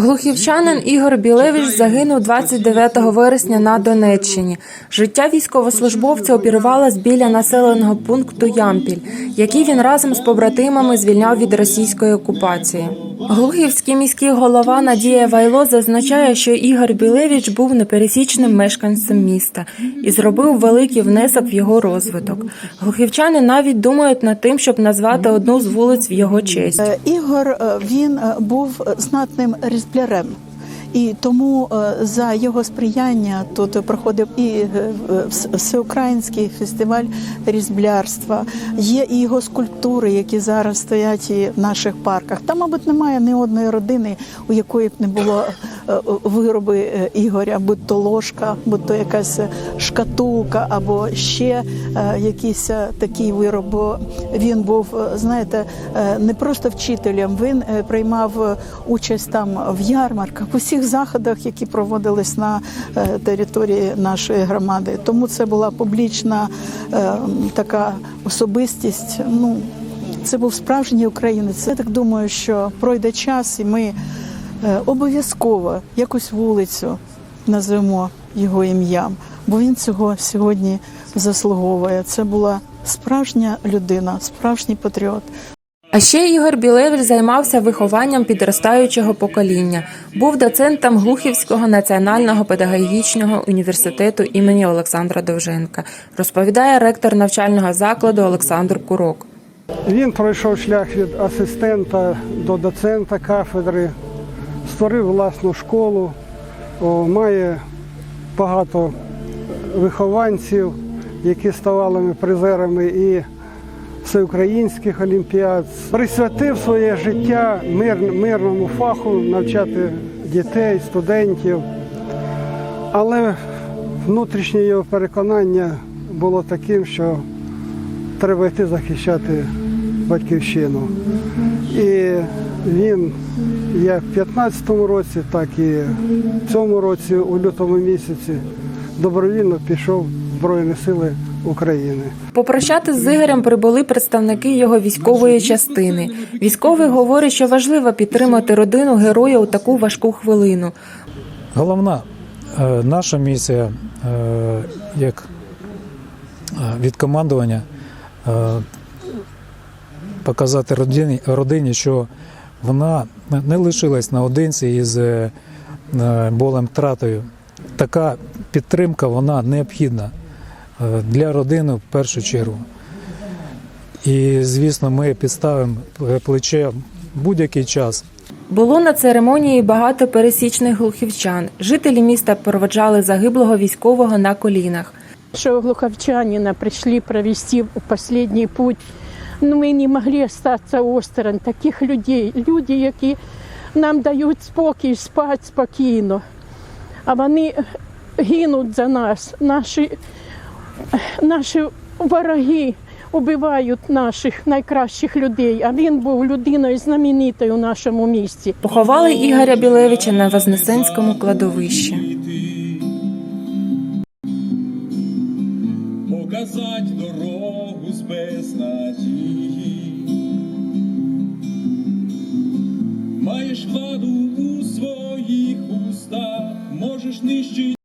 Глухівчанин Ігор Білевич загинув 29 вересня на Донеччині. Життя військовослужбовця опірувалось біля населеного пункту Ямпіль, який він разом з побратимами звільняв від російської окупації. Глухівський міський голова Надія Вайло зазначає, що Ігор Білевич був непересічним мешканцем міста і зробив великий внесок в його розвиток. Глухівчани навіть думають над тим, щоб назвати одну з вулиць в його честь. Е, Ігор е, він е, був знатним різблярем. І тому е, за його сприяння тут проходив і е, всеукраїнський фестиваль різблярства. Є і його скульптури, які зараз стоять і в наших парках. Там, мабуть, немає ні одної родини, у якої б не було вироби е, Ігоря, будь то ложка, будь то якась е, шкатулка, або ще е, якийсь е, такий вироб. Бо він був, е, знаєте, е, не просто вчителем, він е, приймав е, участь там в ярмарках, в усіх заходах, які проводились на е, території нашої громади. Тому це була публічна е, така особистість. Ну це був справжній українець. Я так думаю, що пройде час, і ми е, обов'язково якусь вулицю назвемо його ім'ям, бо він цього сьогодні заслуговує. Це була справжня людина, справжній патріот. А ще Ігор Білевич займався вихованням підростаючого покоління. Був доцентом Глухівського національного педагогічного університету імені Олександра Довженка, розповідає ректор навчального закладу Олександр Курок. Він пройшов шлях від асистента до доцента кафедри, створив власну школу, має багато вихованців, які ставали призерами і всеукраїнських олімпіад. Присвятив своє життя мир, мирному фаху, навчати дітей, студентів. Але внутрішнє його переконання було таким, що треба йти захищати батьківщину. І він як в 15-му році, так і в цьому році, у лютому місяці, добровільно пішов в Збройні Сили України. Попрощати з Ігорем прибули представники його військової частини. Військовий говорить, що важливо підтримати родину героя у таку важку хвилину. Головна е, наша місія е, як е, від командування показати родині, родині, що вона не лишилась наодинці із е, е, болем втратою. Така підтримка вона необхідна е, для родини в першу чергу. І, звісно, ми підставимо плече в будь-який час. Було на церемонії багато пересічних глухівчан. Жителі міста проводжали загиблого військового на колінах. что глуховчанина пришли провести последний путь. Ну, ми не могли остаться осторонь таких людей. Люди, які нам дають спокій, спати спокійно. А вони гинуть за нас. Наші, наші вороги убивають наших найкращих людей. А він був людиною знаменитою у нашому місті. Поховали Ігоря Білевича на Вознесенському кладовищі. Показать дорогу з безнадії. Маєш владу у своїх устах, можеш нищити.